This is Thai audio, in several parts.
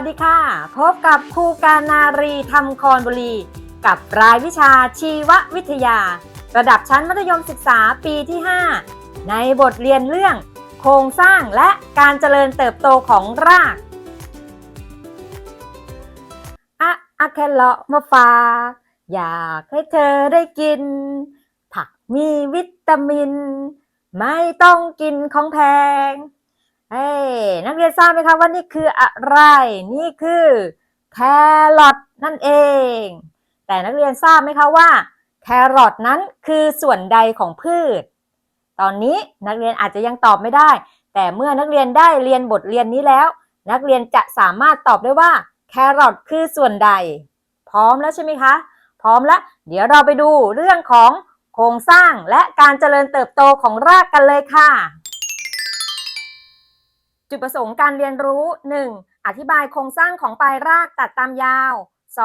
สวัสดีค่ะ พบกับครูการนารีธรรมคอนบุรี กับรายวิชาชีววิทยา ระดับชั้นมัธยมศึกษาปีที่ 5 ในบทเรียนเรื่อง โครงสร้างและการเจริญเติบโตของรากอะอะแคเลมาฝาอยากให้เธอได้กิน ผักมีวิตามิน ไม่ต้องกินของแพง เฮ้นักเรียนทราบไหมคะว่านี่คืออะไร นี่คือแครอทนั่นเอง แต่นักเรียนทราบไหมคะว่า แครอทนั้นคือส่วนใดของพืช ตอนนี้นักเรียนอาจจะยังตอบไม่ได้ แต่เมื่อนักเรียนได้เรียนบทเรียนนี้แล้ว นักเรียนจะสามารถตอบได้ว่าแครอทคือส่วนใด พร้อมแล้วใช่ไหมคะ พร้อมแล้ว เดี๋ยวเราไปดูเรื่องของโครงสร้างและการเจริญเติบโตของรากกันเลยค่ะ จุดประสงค์การเรียนรู้ 1. อธิบายโครงสร้างของปลายรากตัดตามยาว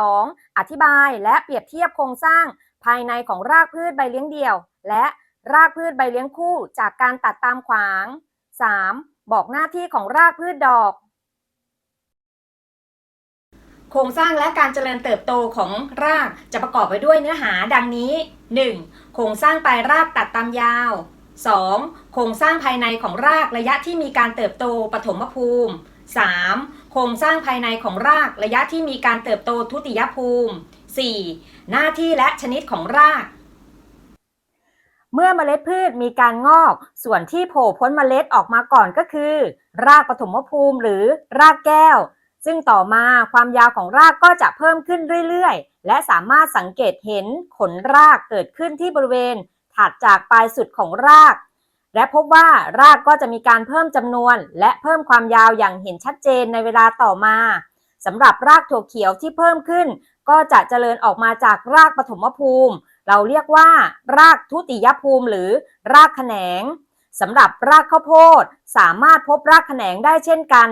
2. อธิบายและเปรียบเทียบโครงสร้าง ภายในของรากพืชใบเลี้ยงเดี่ยว และรากพืชใบเลี้ยงคู่จากการตัดตามขวาง 3. บอกหน้าที่ของรากพืชดอก โครงสร้างและการเจริญเติบโตของรากจะประกอบไปด้วยเนื้อหาดังนี้ 1. โครงสร้างปลายรากตัดตามยาว 2. โครงสร้างภายในของรากระยะที่มีการเติบโตปฐมภูมิ 3. โครงสร้างภายในของรากระยะที่มีการเติบโตทุติยภูมิ 4. หน้าที่และชนิดของราก เมื่อเมล็ดพืชมีการงอก ส่วนที่โผล่พ้นเมล็ดออกมาก่อนก็คือ รากปฐมภูมิหรือรากแก้ว ซึ่งต่อมาความยาวของรากก็จะเพิ่มขึ้นเรื่อยๆ และสามารถสังเกตเห็นขนรากเกิดขึ้นที่บริเวณ ถัดจากปลายสุดของราก และพบว่ารากก็จะมีการเพิ่มจำนวน และเพิ่มความยาวอย่างเห็นชัดเจนในเวลาต่อมาสำหรับรากถั่วเขียวที่เพิ่มขึ้น ก็จะเจริญออกมาจากรากปฐมภูมิ เราเรียกว่า รากทุติยภูมิหรือรากแขนงสำหรับรากข้าวโพดสามารถพบรากแขนงได้เช่นกัน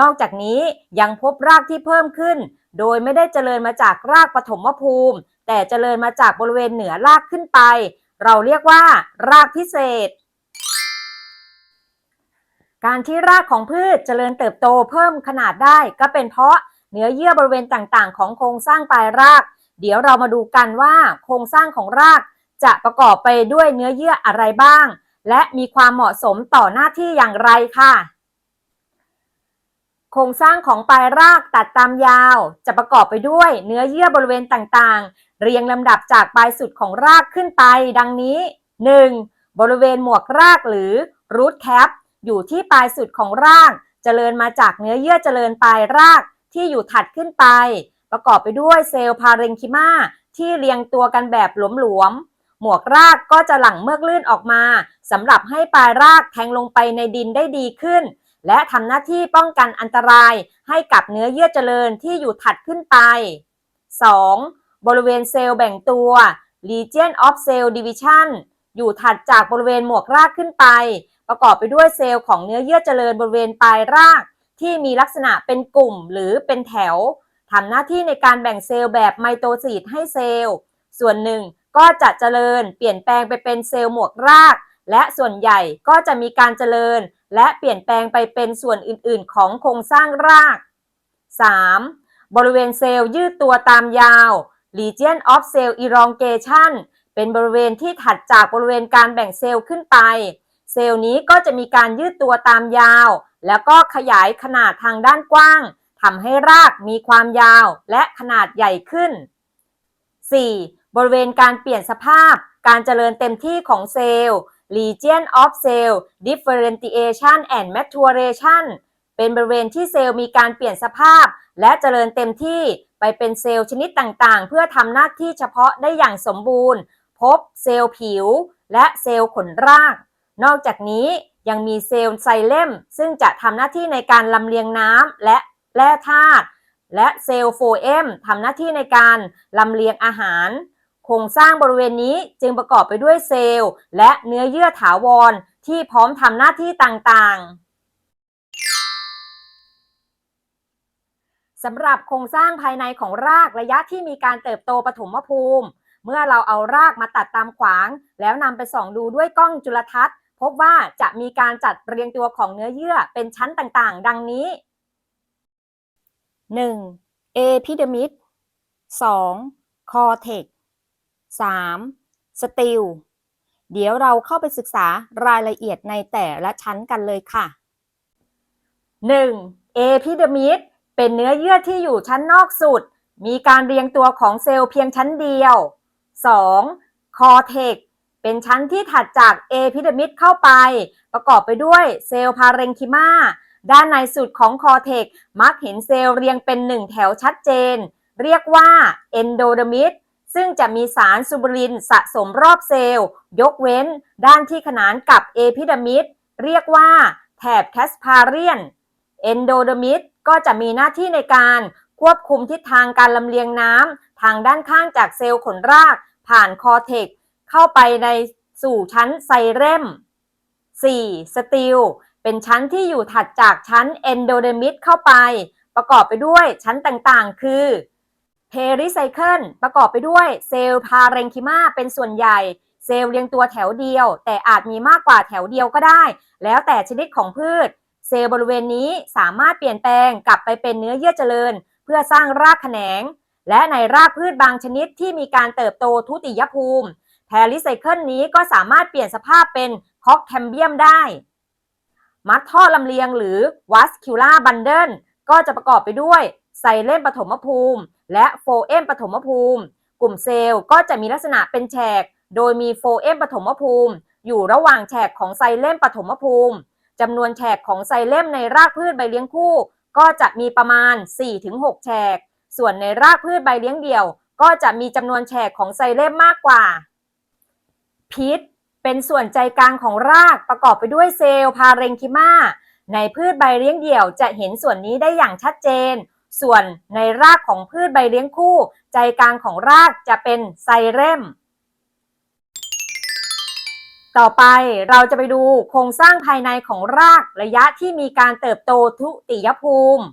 นอกจากนี้ยังพบรากที่เพิ่มขึ้น โดยไม่ได้เจริญมาจากรากปฐมภูมิ แต่เจริญมาจากบริเวณเหนือรากขึ้นไป เราเรียกว่า รากพิเศษ การที่รากของพืชเจริญเติบโตเพิ่มขนาดได้ ก็เป็นเพราะเนื้อเยื่อบริเวณต่างๆ ของโครงสร้างปลายราก เดี๋ยวเรามาดูกันว่าโครงสร้างของรากจะประกอบไปด้วยเนื้อเยื่ออะไรบ้าง และมีความเหมาะสมต่อหน้าที่อย่างไรค่ะ โครงสร้างของปลายรากตัดตามยาว จะประกอบไปด้วยเนื้อเยื่อบริเวณต่างๆ เรียงลำดับจากปลายสุดของรากขึ้นไป ดังนี้ 1. บริเวณหมวกรากหรือ root cap อยู่ที่ปลายสุดของราก เจริญมาจากเนื้อเยื่อเจริญปลายรากที่อยู่ถัดขึ้นไป ประกอบไปด้วยเซลล์พาเรนคิมาที่เรียงตัวกันแบบหลวมๆ หมวกรากก็จะหลั่งเมือกลื่นออกมาสำหรับให้ปลายรากแทงลงไปในดินได้ดีขึ้น และทำหน้าที่ป้องกันอันตรายให้กับเนื้อเยื่อเจริญที่อยู่ถัดขึ้นไป 2. บริเวณเซลล์แบ่งตัว Region of Cell Division อยู่ถัดจากบริเวณหมวกรากขึ้นไป ประกอบไปด้วยเซลล์ของเนื้อเยื่อเจริญบริเวณปลายราก ที่มีลักษณะเป็นกลุ่มหรือเป็นแถวทำหน้าที่ในการแบ่งเซลล์แบบไมโตซีตให้เซลล์ ส่วนหนึ่งก็จะเจริญเปลี่ยนแปลงไปเป็นเซลล์หมวกราก และส่วนใหญ่ก็จะมีการเจริญ และเปลี่ยนแปลงไปเป็นส่วนอื่นๆ ของโครงสร้างราก 3. บริเวณเซลล์ยืดตัวตามยาว Region of Cell Elongation เป็นบริเวณที่ถัดจากบริเวณการแบ่งเซลล์ขึ้นไป เซลล์นี้ก็จะมีการยืดตัวตามยาว แล้วก็ขยายขนาดทางด้านกว้างทำให้รากมีความยาวและขนาดใหญ่ขึ้น 4. บริเวณการเปลี่ยนสภาพ การเจริญเต็มที่ของเซลล์ Region of Cell Differentiation and Maturation เป็นบริเวณที่เซลล์มีการเปลี่ยนสภาพ และเจริญเต็มที่ไปเป็นเซลล์ชนิดต่างๆ เพื่อทำหน้าที่เฉพาะได้อย่างสมบูรณ์ พบเซลล์ผิว และเซลล์ขนราก นอกจากนี้ยังมีเซลล์ไซเลมซึ่งจะทำหน้าที่ในการลำเลียงน้ำและแร่ธาตุและเซลล์โฟเอมทำหน้าที่ในการลำเลียงอาหาร โครงสร้างบริเวณนี้จึงประกอบไปด้วยเซลล์ และเนื้อเยื่อถาวรที่พร้อมทำหน้าที่ต่างๆสำหรับโครงสร้างภายในของรากระยะที่มีการเติบโตปฐมภูมิ เมื่อเราเอารากมาตัดตามขวาง แล้วนำไปส่องดูด้วยกล้องจุลทรรศน์ พบว่าจะมีการจัดเรียงตัวของเนื้อเยื่อเป็นชั้นต่างๆ ดังนี้ 1. เอพิเดมิด 2. คอเทก 3. สติลเดี๋ยวเราเข้าไปศึกษารายละเอียดในแต่ละชั้นกันเลยค่ะ 1. เอพิเดมิดเป็นเนื้อเยื่อที่อยู่ชั้นนอกสุด มีการเรียงตัวของเซลล์เพียงชั้นเดียว 2. คอเทกเป็นชั้นที่ถัดจากเอพิเดมิดเข้าไป ประกอบไปด้วยเซลล์พาเรนคิมาด้านในสุดของคอเทกมักเห็นเซลล์เรียงเป็นหนึ่งแถวชัดเจน เรียกว่าเอนโดเดมิด ซึ่งจะมีสารซูบรินสะสมรอบเซลล์ ยกเว้นด้านที่ขนานกับเอพิเดมิดเรียกว่าแถบแคสพาเรียนเอนโดเดมิดก็จะมีหน้าที่ในการควบคุมทิศทางการลำเลียงน้ำทางด้านข้างจากเซลล์ขนราก ผ่านคอเทกเข้าไปในสู่ชั้นไซเรม 4. สติลเป็นชั้นที่อยู่ถัดจากชั้นเอนโดเดมิดเข้าไป ประกอบไปด้วยชั้นต่างๆ คือ เพริไซเคิลประกอบไปด้วยเซลล์พาเรนคิมาเป็นส่วนใหญ่ เซลล์เรียงตัวแถวเดียว แต่อาจมีมากกว่าแถวเดียวก็ได้ แล้วแต่ชนิดของพืช เซลล์บริเวณนี้สามารถเปลี่ยนแปลงกลับไปเป็นเนื้อเยื่อเจริญ เพื่อสร้างรากแขนง และในรากพืชบางชนิดที่มีการเติบโตทุติยภูมิแพริไซเคิลนี้ก็สามารถเปลี่ยนสภาพเป็นคอกแคมเบียมได้ มัดท่อลำเลียงหรือวัสคิวล่าบันเดิลก็จะประกอบไปด้วยไซเลมปฐมภูมิ และโฟเอมปฐมภูมิ กลุ่มเซลล์ก็จะมีลักษณะเป็นแฉก โดยมีโฟเอมปฐมภูมิ อยู่ระหว่างแฉกของไซเลมปฐมภูมิจำนวนแฉกของไซเลมในรากพืชใบเลี้ยงคู่ ก็จะมีประมาณ 4-6 แฉก ส่วนในรากพืชใบเลี้ยงเดี่ยว ก็จะมีจำนวนแฉกของไซเลมมากกว่า พิษเป็นส่วนใจกลางของรากประกอบไปด้วยเซลล์พาเรนคิมาในพืชใบเลี้ยงเดี่ยวจะเห็นส่วนนี้ได้อย่างชัดเจน ส่วนในรากของพืชใบเลี้ยงคู่ ใจกลางของรากจะเป็นไซเรมต่อไปเราจะไปดูโครงสร้างภายในของรากระยะที่มีการเติบโตทุติยภูมิ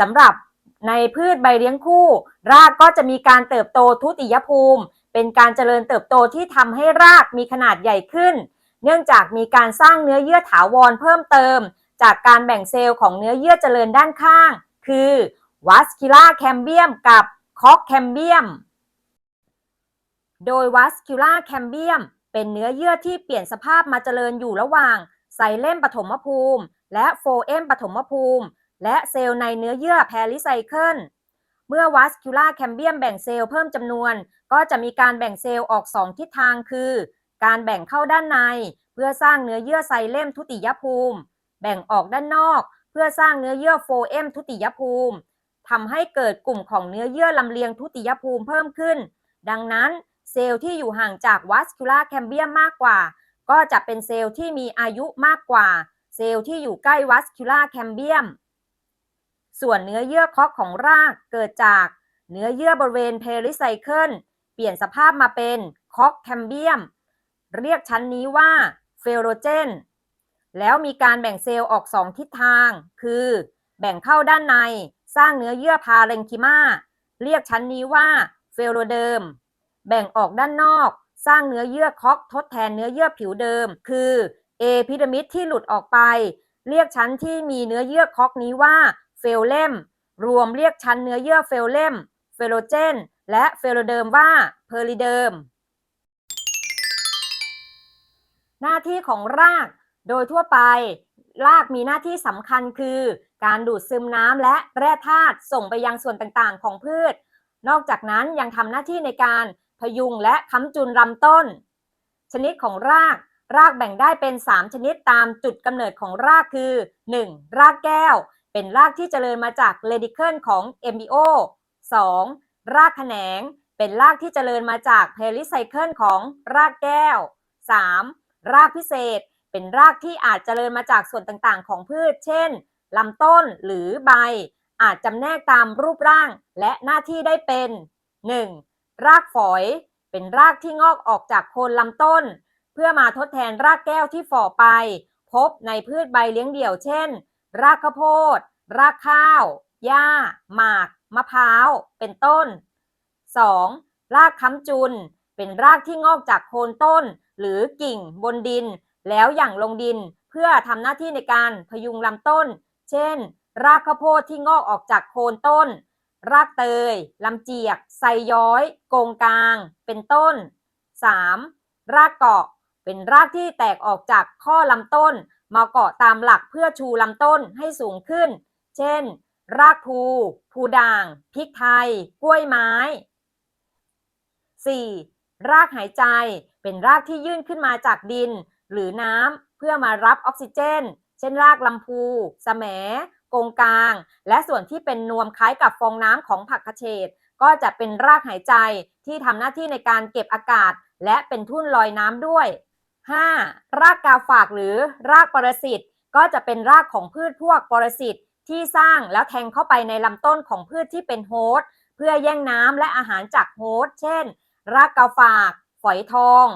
สำหรับในพืชใบเลี้ยงคู่ รากก็จะมีการเติบโตทุติยภูมิ เป็นการเจริญเติบโตที่ทำให้รากมีขนาดใหญ่ขึ้น เนื่องจากมีการสร้างเนื้อเยื่อถาวรเพิ่มเติม จากการแบ่งเซลล์ของเนื้อเยื่อเจริญด้านข้าง คือวัสคิล่าแคมเบียมกับคอกแคมเบียม โดยวัสคิล่าแคมเบียมเป็นเนื้อเยื่อที่เปลี่ยนสภาพมาเจริญอยู่ระหว่างไซเลมปฐมภูมิ และโฟเอมปฐมภูมิ และเซลล์ในเนื้อเยื่อแพริไซเคิลเมื่อวัสคิล่าแคมเบียมแบ่งเซลล์เพิ่มจำนวน ก็จะมีการแบ่งเซลล์ออก 2 ทิศทางคือ การแบ่งเข้าด้านใน เพื่อสร้างเนื้อเยื่อไซเลมทุติยภูมิ แบ่งออกด้านนอก พื่อสร้างเนื้อเยื่อโฟเอมทุติยภูมิทำให้เกิดกลุ่มของเนื้อเยื่อลำเลียงทุติยภูมิเพิ่มขึ้น ดังนั้นเซลล์ที่อยู่ห่างจากวัสคิล่าแคมเบียมมากกว่า ก็จะเป็นเซลล์ที่มีอายุมากกว่า เซลล์ที่อยู่ใกล้วัสคิล่าแคมเบียม ส่วนเนื้อเยื่อคอกของรากเกิดจากเนื้อเยื่อบริเวณเพริไซเคิลเปลี่ยนสภาพมาเป็นคอกแคมเบียม เรียกชั้นนี้ว่าเฟโรเจน แล้วมีการแบ่งเซลล์ออก 2 ทิศทาง คือแบ่งเข้าด้านในสร้างเนื้อเยื่อพาเรนคิมาเรียกชั้นนี้ว่าเฟโรเดิม แบ่งออกด้านนอก สร้างเนื้อเยื่อคอกทดแทนเนื้อเยื่อผิวเดิม คือเอพิดมิดที่หลุดออกไป เรียกชั้นที่มีเนื้อเยื่อคอกนี้ว่าเฟลเลมรวมเรียกชั้นเนื้อเยื่อเฟลเลมเฟโลเจน และเฟโลเดิมว่าเพอริเดิม หน้าที่ของราก โดยทั่วไปรากมีหน้าที่สำคัญคือ การดูดซึมน้ำและแร่ธาตุส่งไปยังส่วนต่างๆ ของพืช นอกจากนั้นยังทำหน้าที่ในการพยุงและค้ำจุนลำต้น ชนิดของราก รากแบ่งได้เป็น 3 ชนิดตามจุดกำเนิดของรากคือ 1. รากแก้ว เป็นรากที่เจริญมาจากเรดิเคิลของเอมบิโอ 2. รากแขนง เป็นรากที่เจริญมาจากเพริไซเคิลของรากแก้ว 3. รากพิเศษ เป็นรากที่อาจเจริญมาจากส่วนต่างๆ ของพืช เช่นลำต้นหรือใบ อาจจำแนกตามรูปร่างและหน้าที่ได้เป็น 1. รากฝอย เป็นรากที่งอกออกจากโคนลำต้น เพื่อมาทดแทนรากแก้วที่ฝ่อไป พบในพืชใบเลี้ยงเดี่ยว เช่น รากข้าวโพด รากข้าว หญ้า หมาก มะพร้าว เป็นต้น 2. รากค้ำจุน เป็นรากที่งอกจากโคนต้น หรือกิ่งบนดิน แล้วหยั่งลงดินเพื่อทำหน้าที่ในการพยุงลำต้น เช่น รากข้าวโพดที่งอกออกจากโคนต้น รากเตยลำเจียกไซย้อย โกงกลาง เป็นต้น 3. รากเกาะเป็นรากที่แตกออกจากข้อลำต้น มาเกาะตามหลักเพื่อชูลำต้นให้สูงขึ้น เช่น รากภูภูด่างพริกไทย กล้วยไม้ 4. รากหายใจเป็นรากที่ยื่นขึ้นมาจากดิน หรือน้ำเพื่อมารับออกซิเจน เช่นรากลำพูสแหมกงกลาง และส่วนที่เป็นนวมคล้ายกับฟองน้ำของผักกระเฉดก็จะเป็นรากหายใจที่ทำหน้าที่ในการเก็บอากาศ และเป็นทุ่นลอยน้ำด้วย 5. รากกาฝากหรือรากปรสิตก็จะเป็นรากของพืชพวกปรสิตที่สร้างแล้วแทงเข้าไปในลำต้นของพืชที่เป็นโฮสต์เพื่อแย่งน้ำและอาหารจากโฮสต์เช่น รากกาฝาก ฝอยทอง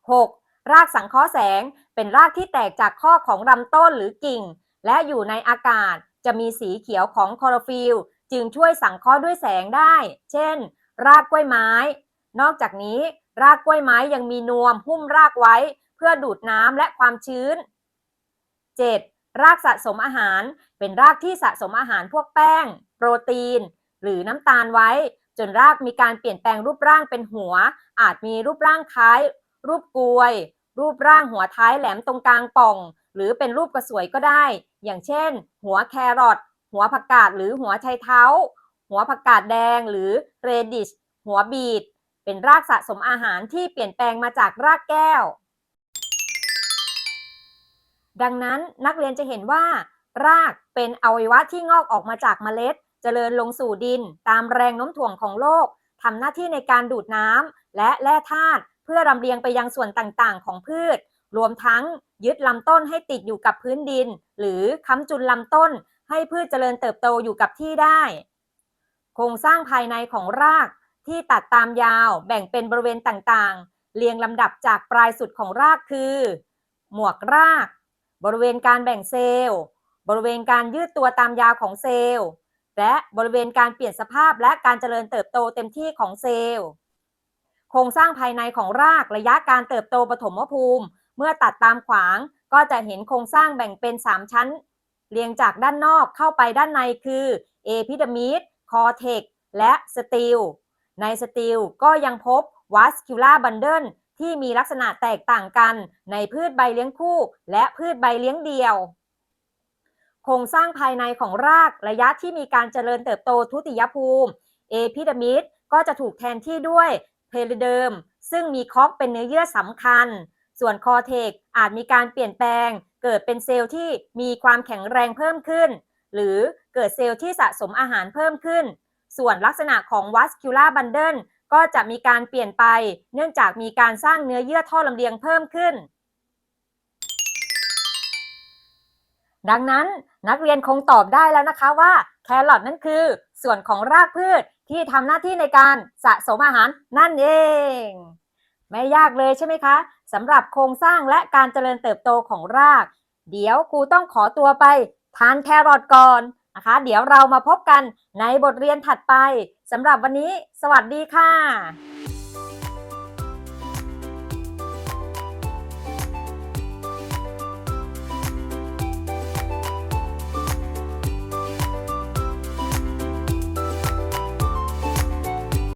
6. รากสังเคราะห์แสงเป็นรากที่แตกจากข้อของลำต้นหรือกิ่ง และอยู่ในอากาศจะมีสีเขียวของคลอโรฟิลจึงช่วยสังเคราะห์ด้วยแสงได้ เช่น รากกล้วยไม้ นอกจากนี้ รากกล้วยไม้ยังมีนวมหุ้มรากไว้ เพื่อดูดน้ำและความชื้น 7. รากสะสมอาหาร เป็นรากที่สะสมอาหารพวกแป้ง โปรตีน หรือน้ำตาลไว้ จนรากมีการเปลี่ยนแปลงรูปร่างเป็นหัว อาจมีรูปร่างคล้าย รูปกลวย รูปร่างหัวท้ายแหลมตรงกลางป่อง หรือเป็นรูปกระสวยก็ได้ อย่างเช่น หัวแครอทหัวผักกาดหรือหัวไชเท้า หัวผักกาดแดงหรือเรดิชหัวบีดเป็นรากสะสมอาหารที่เปลี่ยนแปลงมาจากรากแก้ว ดังนั้นนักเรียนจะเห็นว่า รากเป็นอวัยวะที่งอกออกมาจากเมล็ด เจริญลงสู่ดิน ตามแรงโน้มถ่วงของโลกทำหน้าที่ในการดูดน้ำและแร่ธาตุ เพื่อรำเลียงไปยังส่วนต่างๆ ของพืช รวมทั้งยึดลำต้นให้ติดอยู่กับพื้นดิน หรือค้ำจุนลำต้น ให้พืชเจริญเติบโตอยู่กับที่ได้ โครงสร้างภายในของรากที่ตัดตามยาวแบ่งเป็นบริเวณต่างๆ เรียงลำดับจากปลายสุดของรากคือ หมวกราก บริเวณการแบ่งเซลล์ บริเวณการยืดตัวตามยาวของเซลล์ และบริเวณการเปลี่ยนสภาพและการเจริญเติบโตเต็มที่ของเซลล์ ครงสร้างภายในของรากระยะการเติบโตปฐมภูมิ เมื่อตัดตามขวางก็จะเห็นโครงสร้างแบ่งเป็น 3 ชั้น เรียงจากด้านนอกเข้าไปด้านในคือเอพิดามิดคอเทกและสตีลในสตีลก็ยังพบวัสคิล a าบันเดิลที่มีลักษณะแตกต่างกันในพืชใบเลี้ยงคู่ และพืชใบเลี้ยงเดี่ยว โครงสร้างภายในของรากระยะที่มีการเจริญเติบโตทุติยภูมิ เอพิดามิดก็จะถูกแทนที่ด้วย เพริเดิม ซึ่งมีคอกเป็นเนื้อเยื่อสำคัญ ส่วนคอเทกอาจมีการเปลี่ยนแปลง เกิดเป็นเซลล์ที่มีความแข็งแรงเพิ่มขึ้น หรือเกิดเซลล์ที่สะสมอาหารเพิ่มขึ้น ส่วนลักษณะของวัสคิล a าบันเดิลก็จะมีการเปลี่ยนไป เนื่องจากมีการสร้างเนื้อเยื่อท่อลำเลียงเพิ่มขึ้น ดังนั้นนักเรียนคงตอบได้แล้วนะคะว่า แครอทนั่นคือ ส่วนของรากพืชที่ทำหน้าที่ในการสะสมอาหารนั่นเอง ไม่ยากเลยใช่ไหมคะสำหรับโครงสร้างและการเจริญเติบโตของราก เดี๋ยวครูต้องขอตัวไปทานแครอทก่อนนะคะ เดี๋ยวเรามาพบกันในบทเรียนถัดไปสำหรับวันนี้ สวัสดีค่ะ